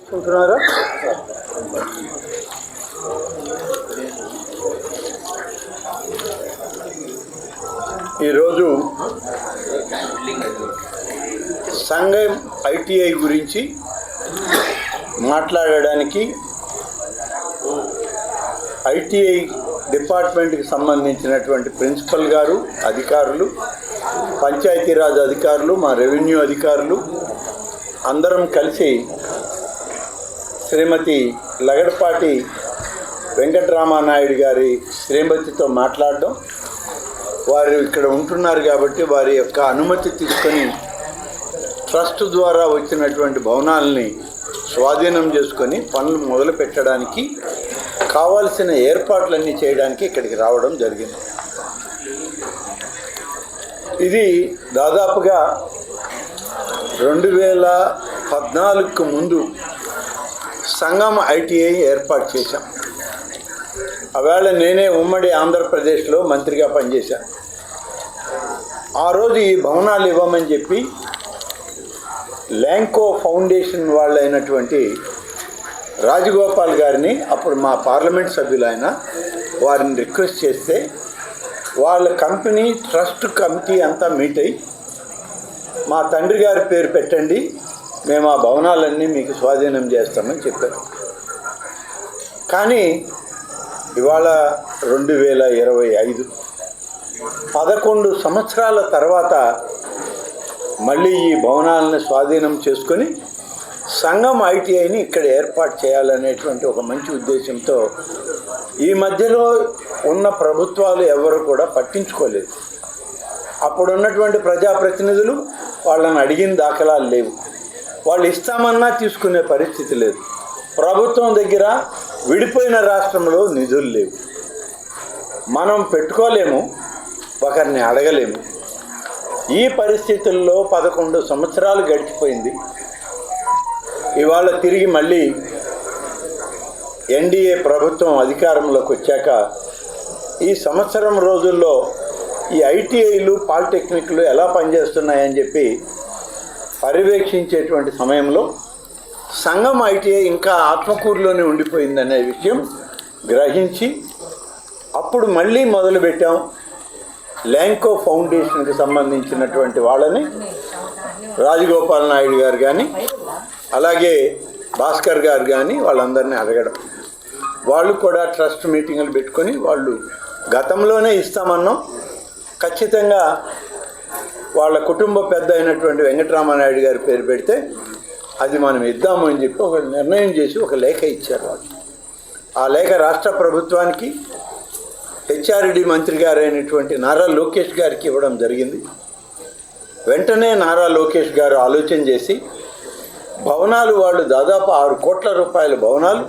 అనుకుంటున్నారా ఈరోజు సంఘం ఐటీఐ గురించి మాట్లాడడానికి ఐటీఐ డిపార్ట్మెంట్కి సంబంధించినటువంటి ప్రిన్సిపల్ గారు అధికారులు పంచాయతీరాజ్ అధికారులు మా రెవెన్యూ అధికారులు అందరం కలిసి శ్రీమతి లగడపాటి వెంకటరామానాయుడు గారి శ్రీమతితో మాట్లాడడం. వారు ఇక్కడ ఉంటున్నారు కాబట్టి వారి యొక్క అనుమతి తీసుకొని ట్రస్ట్ ద్వారా వచ్చినటువంటి భవనాలని స్వాధీనం చేసుకొని పనులు మొదలు పెట్టడానికి కావాల్సిన ఏర్పాట్లన్నీ చేయడానికి ఇక్కడికి రావడం జరిగింది. ఇది దాదాపుగా రెండు వేల పద్నాలుగుకు ముందు సంగం ఐటీఐ ఏర్పాటు చేశాం. ఆవేళ నేనే ఉమ్మడి ఆంధ్రప్రదేశ్లో మంత్రిగా పనిచేశాను. ఆ రోజు ఈ భవనాలు ఇవ్వమని చెప్పి ల్యాంకో ఫౌండేషన్ వాళ్ళైనటువంటి రాజగోపాల్ గారిని అప్పుడు మా పార్లమెంట్ సభ్యులు ఆయన వారిని రిక్వెస్ట్ చేస్తే వాళ్ళ కంపెనీ ట్రస్ట్ కమిటీ అంతా మీట్ అయ్యి మా తండ్రి గారి పేరు పెట్టండి మేము ఆ భవనాలన్నీ మీకు స్వాధీనం చేస్తామని చెప్పారు. కానీ ఇవాళ రెండు వేల ఇరవై ఐదు పదకొండు సంవత్సరాల తర్వాత మళ్ళీ ఈ భవనాలను స్వాధీనం చేసుకొని సంఘం ఐటీఐని ఇక్కడ ఏర్పాటు చేయాలనేటువంటి ఒక మంచి ఉద్దేశంతో ఈ మధ్యలో ఉన్న ప్రభుత్వాలు ఎవరు కూడా పట్టించుకోలేదు. అప్పుడున్నటువంటి ప్రజాప్రతినిధులు వాళ్ళని అడిగిన దాఖలాలు లేవు. వాళ్ళు ఇస్తామన్నా తీసుకునే పరిస్థితి లేదు. ప్రభుత్వం దగ్గర విడిపోయిన రాష్ట్రంలో నిధులు లేవు. మనం పెట్టుకోలేము ఒకరిని అడగలేము. ఈ పరిస్థితుల్లో పదకొండు సంవత్సరాలు గడిచిపోయింది. ఇవాళ తిరిగి మళ్ళీ ఎన్డీఏ ప్రభుత్వం అధికారంలోకి వచ్చాక ఈ సంవత్సరం రోజుల్లో ఈ ఐటీఐలు పాలిటెక్నిక్లు ఎలా పనిచేస్తున్నాయని చెప్పి పర్యవేక్షించేటువంటి సమయంలో సంఘం ఐటీఐ ఇంకా ఆత్మకూరులోనే ఉండిపోయిందనే విషయం గ్రహించి అప్పుడు మళ్ళీ మొదలుపెట్టాం ల్యాంకో ఫౌండేషన్కి సంబంధించినటువంటి వాళ్ళని రాజగోపాల్ నాయుడు గారు కానీ అలాగే భాస్కర్ గారు కానీ వాళ్ళందరినీ అడగడం. వాళ్ళు కూడా ట్రస్ట్ మీటింగులు పెట్టుకొని వాళ్ళు గతంలోనే ఇస్తామన్నాం. ఖచ్చితంగా వాళ్ళ కుటుంబ పెద్ద అయినటువంటి వెంకటరామనాయుడు గారి పేరు పెడితే అది మనం ఇద్దాము అని చెప్పి ఒక నిర్ణయం చేసి ఒక లేఖ ఇచ్చారు వాళ్ళు. ఆ లేఖ రాష్ట్ర ప్రభుత్వానికి హెచ్ఆర్డి మంత్రి గారైనటువంటి నారా లోకేష్ గారికి ఇవ్వడం జరిగింది. వెంటనే నారా లోకేష్ గారు ఆలోచన చేసి భవనాలు వాళ్ళు దాదాపు ఆరు కోట్ల రూపాయల భవనాలు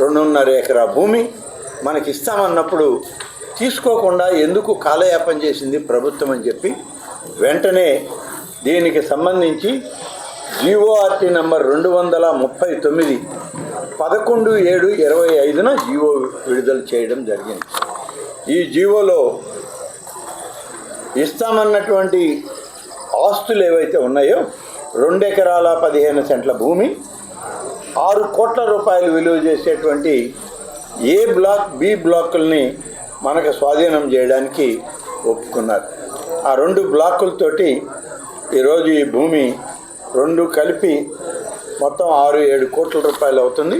రెండున్నర ఎకరా భూమి మనకి ఇస్తామన్నప్పుడు తీసుకోకుండా ఎందుకు కాలయాపన చేసింది ప్రభుత్వం అని చెప్పి వెంటనే దీనికి సంబంధించి జీఓఆర్టీ నంబర్ రెండు వందల ముప్పై తొమ్మిది పదకొండు ఏడు ఇరవై ఐదున జీవో విడుదల చేయడం జరిగింది. ఈ జీవోలో ఇస్తామన్నటువంటి ఆస్తులు ఏవైతే ఉన్నాయో రెండు ఎకరాల పదిహేను సెంట్ల భూమి ఆరు కోట్ల రూపాయలు విలువ చేసేటువంటి ఏ బ్లాక్ బి బ్లాకుల్ని మనకు స్వాధీనం చేయడానికి ఒప్పుకున్నారు. ఆ రెండు బ్లాకులతోటి ఈరోజు ఈ భూమి రెండు కలిపి మొత్తం ఆరు ఏడు కోట్ల రూపాయలు అవుతుంది.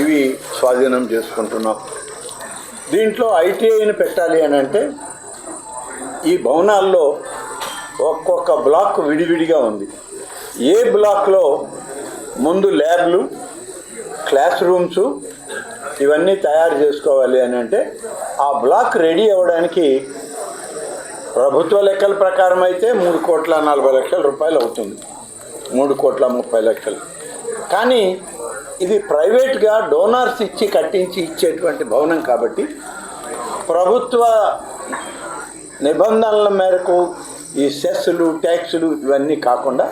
ఇవి స్వాధీనం చేసుకుంటున్నాం. దీంట్లో ఐటీఐని పెట్టాలి అని అంటే ఈ భవనాల్లో ఒక్కొక్క బ్లాక్ విడివిడిగా ఉంది. ఏ బ్లాక్లో ముందు ల్యాబ్లు క్లాస్ రూమ్స్ ఇవన్నీ తయారు చేసుకోవాలి అని అంటే ఆ బ్లాక్ రెడీ అవ్వడానికి ప్రభుత్వ లెక్కల ప్రకారం అయితే మూడు కోట్ల నలభై లక్షల రూపాయలు అవుతుంది. మూడు కోట్ల ముప్పై లక్షలు. కానీ ఇది ప్రైవేట్గా డోనార్స్ ఇచ్చి కట్టించి ఇచ్చేటువంటి భవనం కాబట్టి ప్రభుత్వ నిబంధనల మేరకు ఈ సెస్సులు ట్యాక్సులు ఇవన్నీ కాకుండా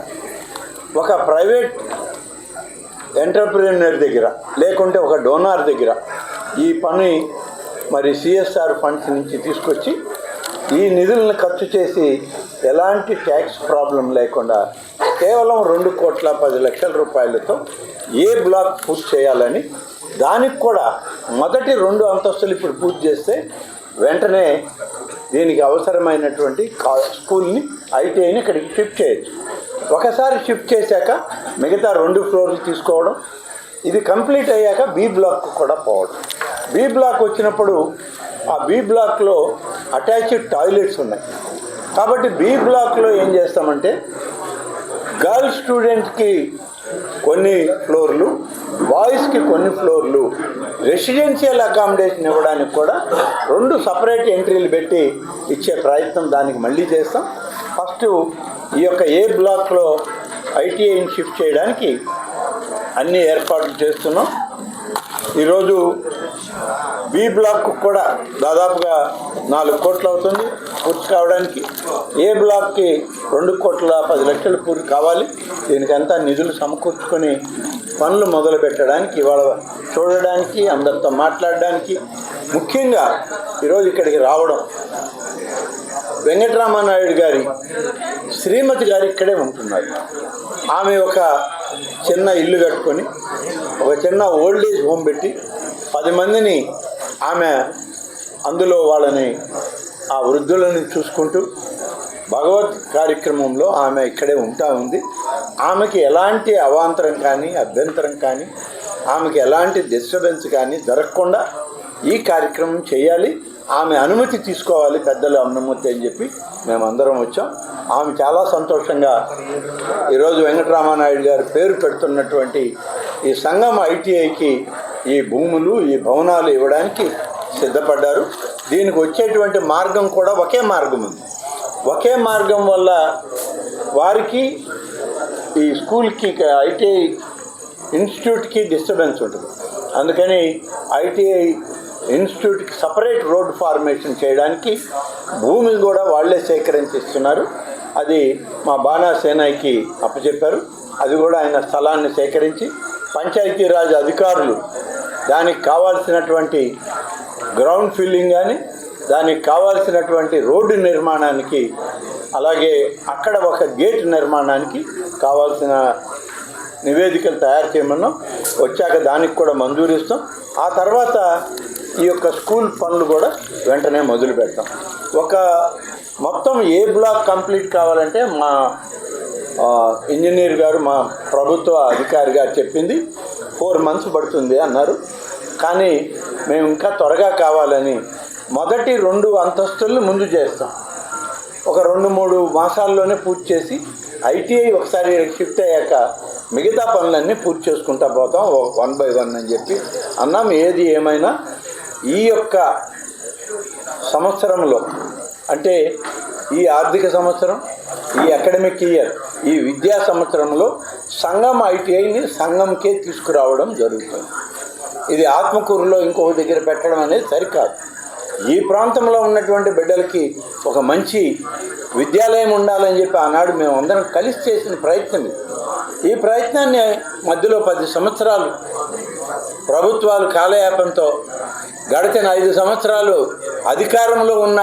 ఒక ప్రైవేట్ ఎంటర్ప్రీనర్ దగ్గర లేకుంటే ఒక డోనార్ దగ్గర ఈ పని మరి సిఎస్ఆర్ ఫండ్స్ నుంచి తీసుకొచ్చి ఈ నిధులను ఖర్చు చేసి ఎలాంటి ట్యాక్స్ ప్రాబ్లం లేకుండా కేవలం రెండు కోట్ల పది లక్షల రూపాయలతో ఏ బ్లాక్ పూర్తి చేయాలని దానికి కూడా మొదటి రెండు అంతస్తులు ఇప్పుడు పూర్తి చేస్తే వెంటనే దీనికి అవసరమైనటువంటి కా స్కూల్ని ఐటీఐని ఇక్కడికి షిఫ్ట్ చేయొచ్చు. ఒకసారి షిఫ్ట్ చేశాక మిగతా రెండు ఫ్లోర్లు తీసుకోవడం ఇది కంప్లీట్ అయ్యాక బి బ్లాక్ కూడా పోవడం. బి బ్లాక్ వచ్చినప్పుడు ఆ బి బ్లాక్లో అటాచ్డ్ టాయిలెట్స్ ఉన్నాయి. కాబట్టి బి బ్లాక్లో ఏం చేస్తామంటే గర్ల్స్ స్టూడెంట్స్కి కొన్ని ఫ్లోర్లు బాయ్స్కి కొన్ని ఫ్లోర్లు రెసిడెన్షియల్ అకామిడేషన్ ఇవ్వడానికి కూడా రెండు సపరేట్ ఎంట్రీలు పెట్టి ఇచ్చే ప్రయత్నం దానికి మళ్ళీ చేస్తాం. ఫస్ట్ ఈ యొక్క ఏ బ్లాక్లో ఐటీఐని షిఫ్ట్ చేయడానికి అన్ని ఏర్పాట్లు చేస్తున్నాం. ఈరోజు బి బ్లాక్ కూడా దాదాపుగా నాలుగు కోట్లు అవుతుంది పూర్తి కావడానికి. ఏ బ్లాక్కి రెండు కోట్ల పది లక్షలు పూర్తి కావాలి. దీనికంతా నిధులు సమకూర్చుకొని పనులు మొదలు పెట్టడానికి ఇవాళ చూడడానికి అందరితో మాట్లాడడానికి ముఖ్యంగా ఈరోజు ఇక్కడికి రావడం. వెంకటరామనాయుడు గారి శ్రీమతి గారు ఇక్కడే ఉంటున్నారు. ఆమె ఒక చిన్న ఇల్లు కట్టుకొని ఒక చిన్న ఓల్డ్ ఏజ్ హోమ్ పెట్టి పది మందిని ఆమె అందులో వాళ్ళని ఆ వృద్ధులను చూసుకుంటూ భగవత్ కార్యక్రమంలో ఆమె ఇక్కడే ఉంటా ఉంది. ఆమెకి ఎలాంటి అవాంతరం కానీ అభ్యంతరం కానీ ఆమెకి ఎలాంటి డిస్టర్బెన్స్ కానీ జరగకుండా ఈ కార్యక్రమం చేయాలి. ఆమె అనుమతి తీసుకోవాలి పెద్దలు అనుమతి అని చెప్పి మేమందరం వచ్చాం. ఆమె చాలా సంతోషంగా ఈరోజు వెంకటరామానాయుడు గారు పేరు పెడుతున్నటువంటి ఈ సంఘం ఐటీఐకి ఈ భూములు ఈ భవనాలు ఇవ్వడానికి సిద్ధపడ్డారు. దీనికి వచ్చేటువంటి మార్గం కూడా ఒకే మార్గం ఉంది. ఒకే మార్గం వల్ల వారికి ఈ స్కూల్కి ఐటీఐ ఇన్స్టిట్యూట్కి డిస్టర్బెన్స్ ఉంటుంది. అందుకని ఐటీఐ ఇన్స్టిట్యూట్కి సపరేట్ రోడ్ ఫార్మేషన్ చేయడానికి భూమి కూడా వాళ్ళే సేకరించిస్తున్నారు. అది మా బాణా సేనాయికి అప్పచెప్పారు. అది కూడా ఆయన స్థలాన్ని సేకరించి పంచాయతీరాజ్ అధికారులు దానికి కావాల్సినటువంటి గ్రౌండ్ ఫిల్లింగ్ కానీ దానికి కావాల్సినటువంటి రోడ్డు నిర్మాణానికి అలాగే అక్కడ ఒక గేట్ నిర్మాణానికి కావాల్సిన నివేదికలు తయారు చేయమన్నాం. వచ్చాక దానికి కూడా మంజూరిస్తాం ఆ తర్వాత ఈ యొక్క స్కూల్ పనులు కూడా వెంటనే మొదలు పెడతాం ఒక మొత్తం ఏ బ్లాక్ కంప్లీట్ కావాలంటే మా ఇంజనీర్ గారు మా ప్రభుత్వ అధికారి గారు చెప్పింది ఫోర్ మంత్స్ పడుతుంది అన్నారు. కానీ మేము ఇంకా త్వరగా కావాలని మొదటి రెండు అంతస్తులను ముందు చేస్తాం. ఒక రెండు మూడు మాసాల్లోనే పూర్తి చేసి ఐటీఐ ఒకసారి షిఫ్ట్ అయ్యాక మిగతా పనులన్నీ పూర్తి చేసుకుంటా పోతాం వన్ బై వన్ అని చెప్పి అన్నాం. ఏది ఏమైనా ఈ యొక్క సంవత్సరంలో అంటే ఈ ఆర్థిక సంవత్సరం ఈ అకాడమిక్ ఇయర్ ఈ విద్యా సంవత్సరంలో సంఘం ఐటీఐని సంఘంకే తీసుకురావడం జరుగుతుంది. ఇది ఆత్మకూరులో ఇంకొక దగ్గర పెట్టడం అనేది సరికాదు. ఈ ప్రాంతంలో ఉన్నటువంటి బిడ్డలకి ఒక మంచి విద్యాలయం ఉండాలని చెప్పి ఆనాడు మేము అందరం కలిసి చేసిన ప్రయత్నం ఈ ప్రయత్నాన్ని మధ్యలో పది సంవత్సరాలు ప్రభుత్వాలు కాలయాపంతో గడిచిన ఐదు సంవత్సరాలు అధికారంలో ఉన్న